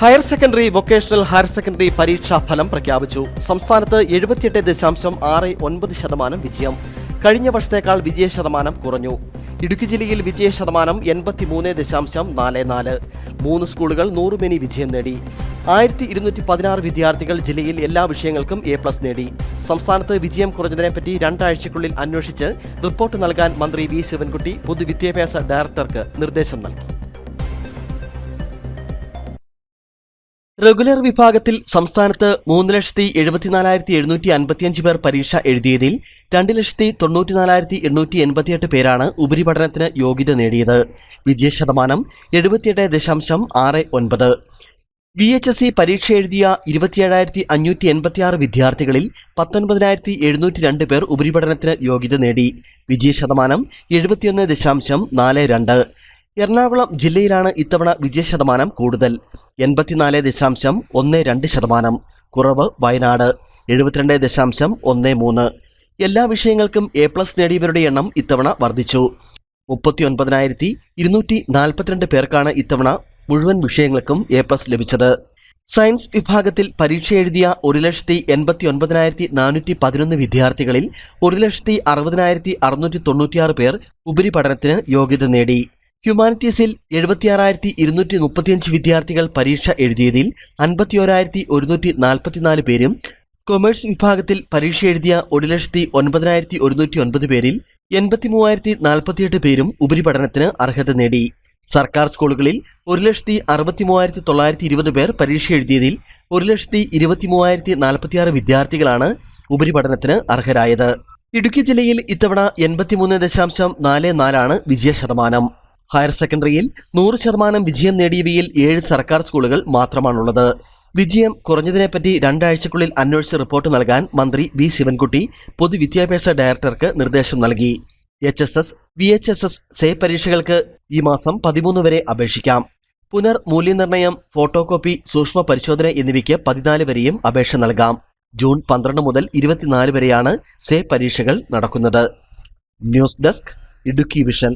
Higher secondary vocational higher secondary പരീക്ഷാ ഫലം പ്രഖ്യാപിച്ചു. സംസ്ഥാനത്ത് എഴുപത്തിയെട്ട് ദശാംശം ആറ് ഒൻപത് ശതമാനം വിജയം. കഴിഞ്ഞ വർഷത്തേക്കാൾ വിജയ ശതമാനം കുറഞ്ഞു. ഇടുക്കി ജില്ലയിൽ വിജയ ശതമാനം എൺപത്തിമൂന്ന് ദശാംശം നാല് നാല്. മൂന്ന് സ്കൂളുകൾ നൂറ് മെനി വിജയം നേടി. ആയിരത്തി ഇരുന്നൂറ്റി പതിനാറ് വിദ്യാർത്ഥികൾ ജില്ലയിൽ എല്ലാ വിഷയങ്ങൾക്കും എ പ്ലസ് നേടി. സംസ്ഥാനത്ത് വിജയം കുറഞ്ഞതിനെപ്പറ്റി രണ്ടാഴ്ചയ്ക്കുള്ളിൽ അന്വേഷിച്ച് റിപ്പോർട്ട് നൽകാൻ മന്ത്രി വി ശിവൻകുട്ടി പൊതുവിദ്യാഭ്യാസ ഡയറക്ടർക്ക് നിർദ്ദേശം നൽകി. റെഗുലർ വിഭാഗത്തിൽ സംസ്ഥാനത്ത് മൂന്ന് ലക്ഷത്തി എഴുപത്തിനാലായിരത്തി എഴുന്നൂറ്റി അൻപത്തിയഞ്ച് പേർ പരീക്ഷ എഴുതിയതിൽ രണ്ട് ലക്ഷത്തി തൊണ്ണൂറ്റിനാലായിരത്തി എണ്ണൂറ്റി എൺപത്തിയെട്ട് പേരാണ് ഉപരിപഠനത്തിന് യോഗ്യത നേടിയത്. വിജയ ശതമാനം എഴുപത്തിയെട്ട് ദശാംശം ആറ് ഒൻപത്. വി എച്ച് എസ് സി പരീക്ഷ എഴുതിയ ഇരുപത്തിയേഴായിരത്തി അഞ്ഞൂറ്റി എൺപത്തിയാറ് വിദ്യാർത്ഥികളിൽ പത്തൊൻപതിനായിരത്തി എഴുന്നൂറ്റി രണ്ട് പേർ ഉപരിപഠനത്തിന് യോഗ്യത നേടി. വിജയ ശതമാനം എഴുപത്തിയൊന്ന് ദശാംശം നാല് രണ്ട്. എറണാകുളം ജില്ലയിലാണ് ഇത്തവണ വിജയ ശതമാനം കൂടുതൽ. എൺപത്തിനാല് ദശാംശം ഒന്ന് രണ്ട് ശതമാനം. കുറവ് വയനാട്. എഴുപത്തിരണ്ട് ദശാംശം ഒന്ന് മൂന്ന്. എല്ലാ വിഷയങ്ങൾക്കും എ പ്ലസ് നേടിയവരുടെ എണ്ണം ഇത്തവണ വർദ്ധിച്ചു. മുപ്പത്തി ഒൻപതിനായിരത്തി ഇരുന്നൂറ്റി നാൽപ്പത്തിരണ്ട് പേർക്കാണ് ഇത്തവണ മുഴുവൻ വിഷയങ്ങൾക്കും എ പ്ലസ് ലഭിച്ചത്. സയൻസ് വിഭാഗത്തിൽ പരീക്ഷ എഴുതിയ ഒരു ലക്ഷത്തി എൺപത്തി ഒൻപതിനായിരത്തി നാനൂറ്റി പതിനൊന്ന് വിദ്യാർത്ഥികളിൽ ഒരു ലക്ഷത്തി അറുപതിനായിരത്തി അറുന്നൂറ്റി തൊണ്ണൂറ്റിയാറ് പേർ ഉപരിപഠനത്തിന് യോഗ്യത നേടി. ഹ്യൂമാനിറ്റീസിൽ എഴുപത്തിയാറായിരത്തി ഇരുന്നൂറ്റി മുപ്പത്തിയഞ്ച് വിദ്യാർത്ഥികൾ പരീക്ഷ എഴുതിയതിൽ അൻപത്തിയോരായിരത്തി ഒരുന്നൂറ്റി നാൽപ്പത്തിനാല് പേരും കൊമേഴ്സ് വിഭാഗത്തിൽ പരീക്ഷ എഴുതിയ ഒരു ലക്ഷത്തി ഒൻപതിനായിരത്തി ഒരുന്നൂറ്റി ഒൻപത് പേരിൽ എൺപത്തി മൂവായിരത്തി നാൽപ്പത്തിയെട്ട് പേരും ഉപരിപഠനത്തിന് അർഹത നേടി. സർക്കാർ സ്കൂളുകളിൽ ഒരു ലക്ഷത്തി അറുപത്തി മൂവായിരത്തി തൊള്ളായിരത്തി ഇരുപത് പേർ പരീക്ഷ എഴുതിയതിൽ ഒരു ലക്ഷത്തി ഇരുപത്തി മൂവായിരത്തി നാൽപ്പത്തിയാറ് വിദ്യാർത്ഥികളാണ് ഉപരിപഠനത്തിന് അർഹരായത്. ഇടുക്കി ജില്ലയിൽ ഇത്തവണ എൺപത്തിമൂന്ന് ദശാംശം നാല് നാലാണ് വിജയ ശതമാനം ഹയർ സെക്കൻഡറിയിൽ നൂറ് ശതമാനം വിജയം നേടിയവയിൽ ഏഴ് സർക്കാർ സ്കൂളുകൾ മാത്രമാണുള്ളത്. വിജയം കുറഞ്ഞതിനെപ്പറ്റി രണ്ടാഴ്ചക്കുള്ളിൽ അന്വേഷിച്ച് റിപ്പോർട്ട് നൽകാൻ മന്ത്രി വി ശിവൻകുട്ടി പൊതുവിദ്യാഭ്യാസ ഡയറക്ടർക്ക് നിർദ്ദേശം നൽകി. H S S V H S S say പരീക്ഷകൾക്ക് ഈ മാസം പതിമൂന്ന് വരെ അപേക്ഷിക്കാം. പുനർ മൂല്യനിർണയം ഫോട്ടോ കോപ്പി സൂക്ഷ്മ പരിശോധന എന്നിവയ്ക്ക് പതിനാല് വരെയും അപേക്ഷ നൽകാം. ജൂൺ പന്ത്രണ്ട് മുതൽ ഇരുപത്തിനാല് വരെയാണ് സേ പരീക്ഷകൾ നടക്കുന്നത്. News desk Idukki vision.